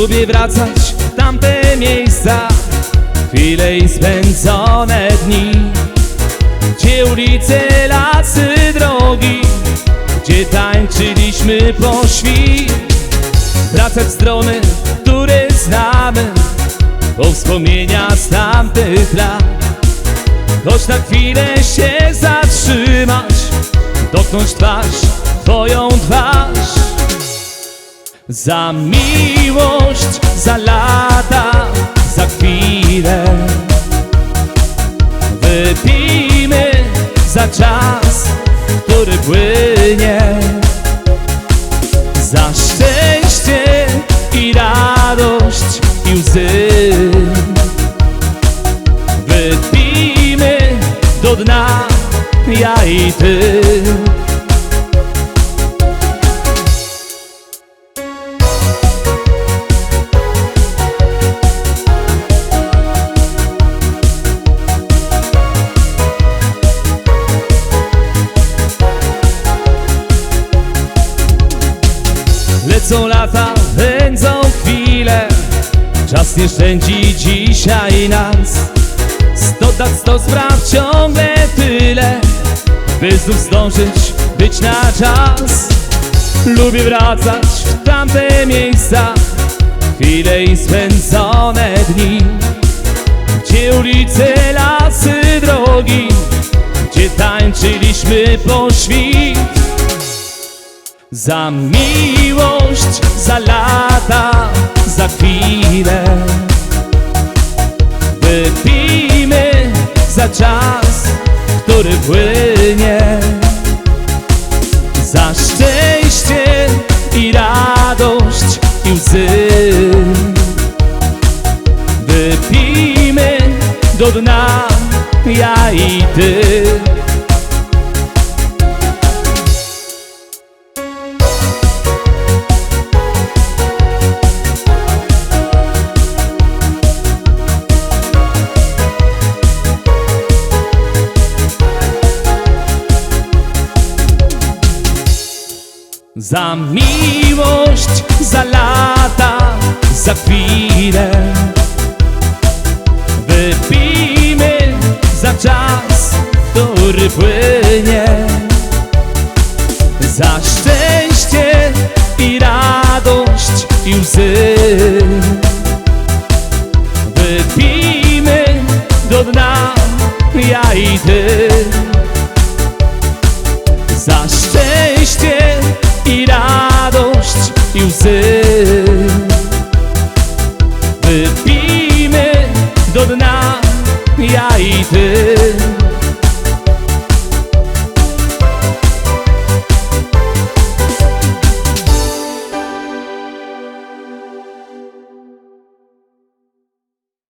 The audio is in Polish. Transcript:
Lubię wracać w tamte miejsca. Chwile i spędzone dni. Gdzie ulice, lasy, drogi. Gdzie tańczyliśmy po świt. Wracać w strony, które znamy. Po wspomnienia z tamtych lat. Choć na chwilę się zatrzymać. Dotknąć twarz, twoją twarz Za miłość, za lata, za chwilę. Wypijmy za czas, który płynie. Za szczęście i radość i łzy. Wypijmy do dna, ja i ty Lecą lata, pędzą chwile. Czas nie szczędzi dzisiaj nas. Sto dat, sto spraw, ciągle tyle By znów zdążyć, być na czas. Lubię wracać w tamte miejsca Chwile i spędzone dni. Gdzie ulice, lasy, drogi Gdzie tańczyliśmy po świt za miłość, za lata, za chwilę Wypijmy za czas, który płynie. Za szczęście i radość i łzy. Wypijmy do dna, ja i ty Za miłość, za lata, za chwilę. Wypijmy za czas, który płynie. Za szczęście i radość i łzy. Wypijmy do dna, ja i ty. Za szczęście i łzy. Wypijmy do dna ja i ty.